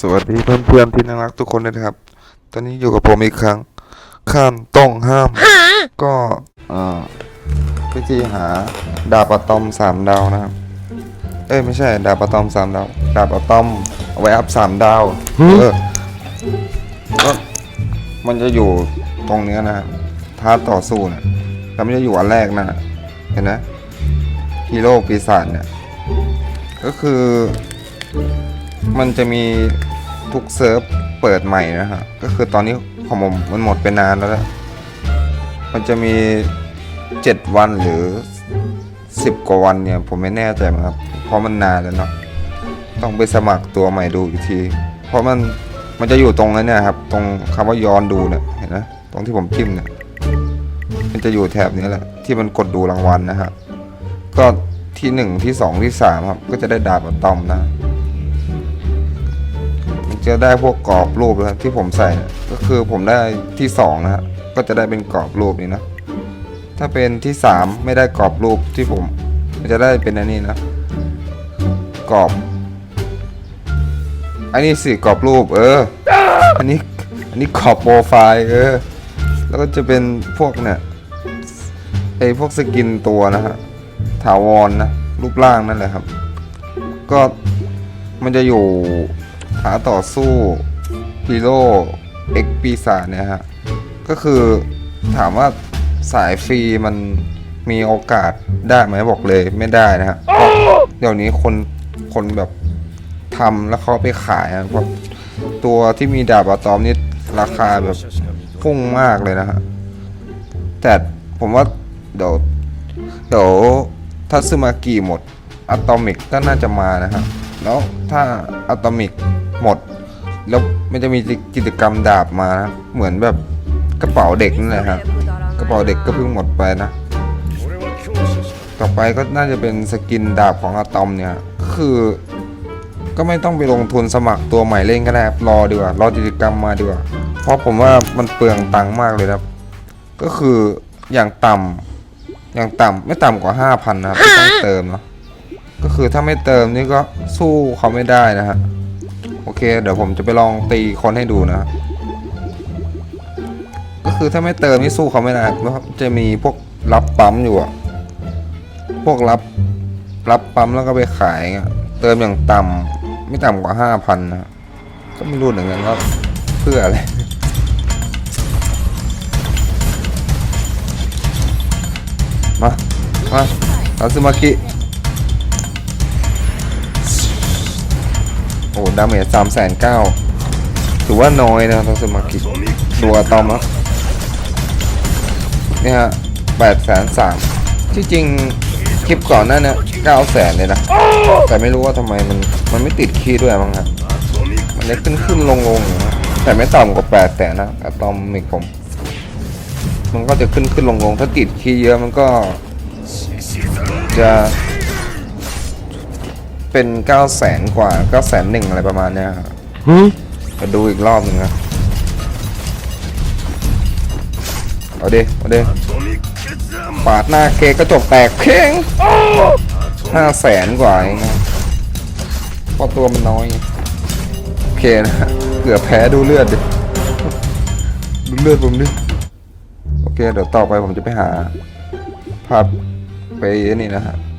สวัสดีเพื่อนๆที่น่ารักทุกคนเลยนะครับ ตอนนี้อยู่กับผมอีกครั้ง ข้ามต้องห้าม ก็เอ่อวิธีหาดาบอะตอมสามดาวนะครับ เอ้ยไม่ใช่ ดาบอะตอมสามดาว ดาบอะตอมเอาไว้อัพสามดาว เออก็มันจะอยู่ตรงเนี้ยนะครับท้าต่อสู้เนี่ยแล้วมันจะอยู่อันแรกนะเห็นไหมฮีโร่ปีศาจเนี่ย ก็คือ มันจะมี ทุกเซิร์ฟเปิดใหม่นะฮะ ก็คือตอนนี้ของผมมันหมดไปนานแล้วละมันจะมี 7 วันหรือ 10 กว่าวันเนี่ย ผมไม่แน่ใจมือนกันครับ เพราะมันนานแล้วเนาะต้องไปสมัครตัวใหม่ดูอีกที เพราะมันมันจะอยู่ตรงนั้นเนี่ยครับ ตรงคำว่าย้อนดูเนี่ยเห็นไหมตรงที่ผมจิ้มเนี่ยมันจะอยู่แถบนี้แหละ ที่มันกดดูรางวัลนะฮะก็ที่หนึ่งที่สองที่สามครับ ก็จะได้ดาบอะตอมนะ จะได้พวกกรอบรูปนะครับที่ผมใส่เนี่ยก็คือผมได้ที่สองนะฮะก็จะได้เป็นกรอบรูปนี้นะ ถ้าเป็นที่สามไม่ได้กรอบรูปที่ผมมันจะได้เป็นอันนี้นะกรอบ อันนี้สิกรอบรูป เออ อันนี้อันนี้กรอบโปรไฟล์เออ แล้วก็จะเป็นพวกเนี่ยไอพวกสกินตัวนะฮะถาวรนะรูปร่างนั่นแหละครับ ก็มันจะอยู่ หาต่อสู้ฮีโร่เอ็กปีศาจเนี่ยฮะ ก็คือถามว่าสายฟรีมันมีโอกาสได้ไหมบอกเลยไม่ได้นะฮะเดี๋ยวนี้คนคนแบบทำแล้วเขาไปขายอะเพราะตัวที่มีดาบอะตอมนี่ราคาแบบพุ่งมากเลยนะฮะ แต่ผมว่าเดี๋ยวเดี๋ยวทัซึมากิหมดอะตอมิกก็น่าจะมานะฮะแล้วถ้าอะตอมิก หมด แล้วมันจะมีกิจกรรมดาบมานะเหมือนแบบกระเป๋าเด็กนั่นแหละครับกระเป๋าเด็กก็เพิ่งหมดไปนะ ต่อไปก็น่าจะเป็นสกินดาบของอะตอมเนี่ยก็คือก็ไม่ต้องไปลงทุนสมัครตัวใหม่เล่นก็ได้ครับรอดีกว่ารอกิจกรรมมาดีกว่า เพราะผมว่ามันเปลืองตังค์มากเลยครับ ก็คืออย่างต่ำอย่างต่ำไม่ต่ำกว่าห้าพันนะครับที่ต้องเติมเนาะก็คือถ้าไม่เติมนี่ก็สู้เขาไม่ได้นะฮะ โอเค เดี๋ยวผมจะไปลองตีคนให้ดูนะ ก็คือถ้าไม่เติมนี่สู้เขาไม่ได้เพราะจะมีพวกรับปั๊มอยู่อะพวกรับรับปั๊มแล้วก็ไปขายเติมอย่างต่ำไม่ต่ำกว่าห้าพันนะก็ไม่รู้เหมือนกันว่าเพื่ออะไรมามาทาซึมากิ ดาเมจสามแสนเก้าถือว่าน้อยนะทาซึมากิตัวตอมแล้วเนี่ยฮะแปดแสนสามที่จริงคลิปก่อนหน้าเนี่ยเก้าแสนเลยนะ แต่ไม่รู้ว่าทำไมมันมันไม่ติดคีย์ด้วยมั้งครับมันได้ขึ้นขึ้นลงลงอยู่นะแต่ไม่ต่ำกว่าแปดแสนนะอะตอมมิกผม มันก็จะขึ้นขึ้นลงลงถ้าติดคีย์เยอะมันก็จะ เป็นเก้าแสนกว่าเก้าแสนหนึ่งอะไรประมาณเนี้ยครับมาดูอีกรอบหนึ่งนะเอาดิเอาดิปาดหน้าเคกกระจกแตกเพ่งห้าแสนกว่าเองนะเพราะตัวมันน้อยโอเคนะเกือบแพ้ดูเลือดดิดูเลือดผมดิโอเคเดี๋ยวต่อไปผมจะไปหาภาพไปนี่นะฮะห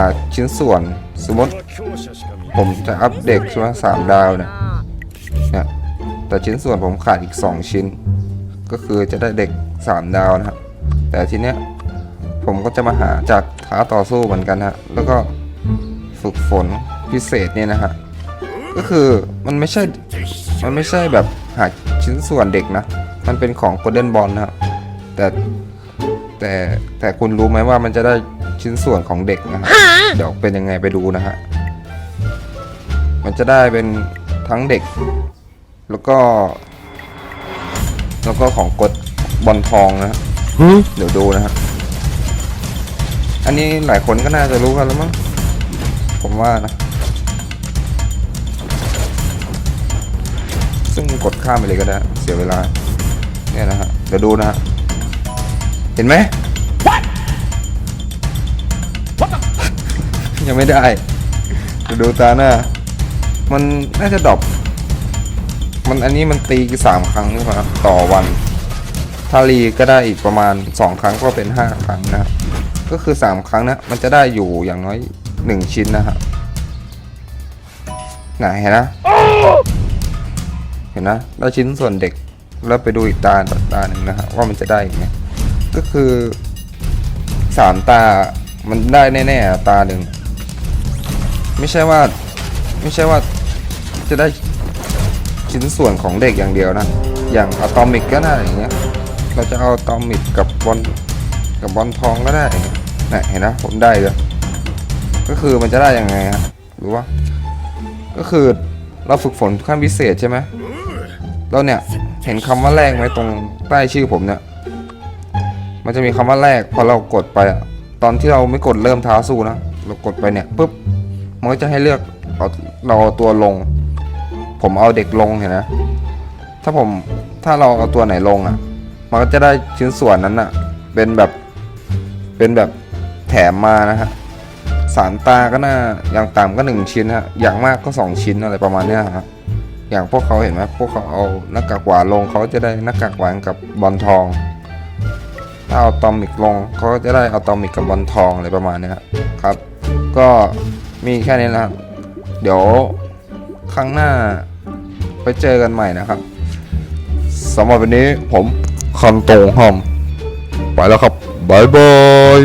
าชิ้นส่วน สมมติผมจะอัปเดตช่ไหมสามดาวเนี่ยเนี่ยแต่ชิ้นส่วนผมขาดอีก 2 ชิ้น ก็คือจะได้เด็ก 3 ดาวนะครับ แต่ทีเนี้ยผมก็จะมาหาจากท้าต่อสู้เหมือนกันฮะ แล้วก็ฝึกฝนพิเศษเนี่ยนะฮะ ก็คือมันไม่ใช่ มันไม่ใช่แบบหาชิ้นส่วนเด็กนะ มันเป็นของ Golden Ball นะครับแต่แต่แต่คุณรู้ไหมว่ามันจะได้ ชิ้นส่วนของเด็กนะฮะเดี๋ยวเป็นยังไงไปดูนะฮะมันจะได้เป็นทั้งเด็ก แล้วก็ แล้วก็ของกดบอลทองนะฮะเดี๋ยวดูนะฮะอันนี้หลายคนก็น่าจะรู้กันแล้วมั้งผมว่านะ ซึ่งกดข้ามไปเลยก็ได้ เสียเวลา เนี่ยนะฮะ เดี๋ยวดูนะฮะ เห็นไหม ยังไม่ได้เดี๋ยวดูตาหน้า มันน่าจะดรอปมันอันนี้มันตีสามครั้งใช่ไหมครับต่อวันถ้ารีก็ได้อีกประมาณสองครั้งก็เป็นห้าครั้งนะก็คือสามครั้งนะมันจะได้อยู่อย่างน้อยหนึ่งชิ้นนะครับไหนเห็นนะ เห็นนะได้ชิ้นส่วนเด็กแล้วไปดูอีกตาตาหนึ่งนะฮะว่ามันจะได้อีกไหมก็คือสามตามันได้แน่ๆตาหนึ่ง ไม่ใช่ว่าไม่ใช่ว่าจะได้ชิ้นส่วนของเด็กอย่างเดียวนะ อย่างอะตอมิกก็ได้อย่างเงี้ย เราจะเอาอะตอมิกกับบอลกับบอลทองก็ได้อย่างเงี้ยน่ะเห็นนะผมได้เลยก็คือมันจะได้ยังไงฮะรู้ว่าก็คือเราฝึกฝนขั้นพิเศษใช่ไหมแล้วเนี่ยเห็นคำว่าแรกไหมตรงใต้ชื่อผมเนี่ย มันจะมีคำว่าแรกพอเรากดไปอะตอนที่เราไม่กดเริ่มท้าสู้นะ เรากดไปเนี่ยปุ๊บ มันก็จะให้เลือกเอาเราเอาตัวลง ผมเอาเด็กลงเห็นนะ ถ้าผมถ้าเราเอาตัวไหนลงอะ มันก็จะได้ชิ้นส่วนนั้นอะ เป็นแบบเป็นแบบแถมมานะฮะสารตาก็น่าอย่างต่ำก็หนึ่งชิ้นฮะอย่างมากก็สองชิ้นอะไรประมาณเนี้ยฮะอย่างพวกเขาเห็นไหมพวกเขาเอาหน้ากากหวานลงเขาจะได้หน้ากากหวานกับบอลทอง ถ้าเอาตอมิกลงเขาก็จะได้เอาตอมิกกับบอลทองอะไรประมาณเนี้ยครับ ก็ มีแค่นี้นะครับ เดี๋ยวครั้งหน้าไปเจอกันใหม่นะครับสำหรับวันนี้ผมคันโตงหอม ไปแล้วครับบายบาย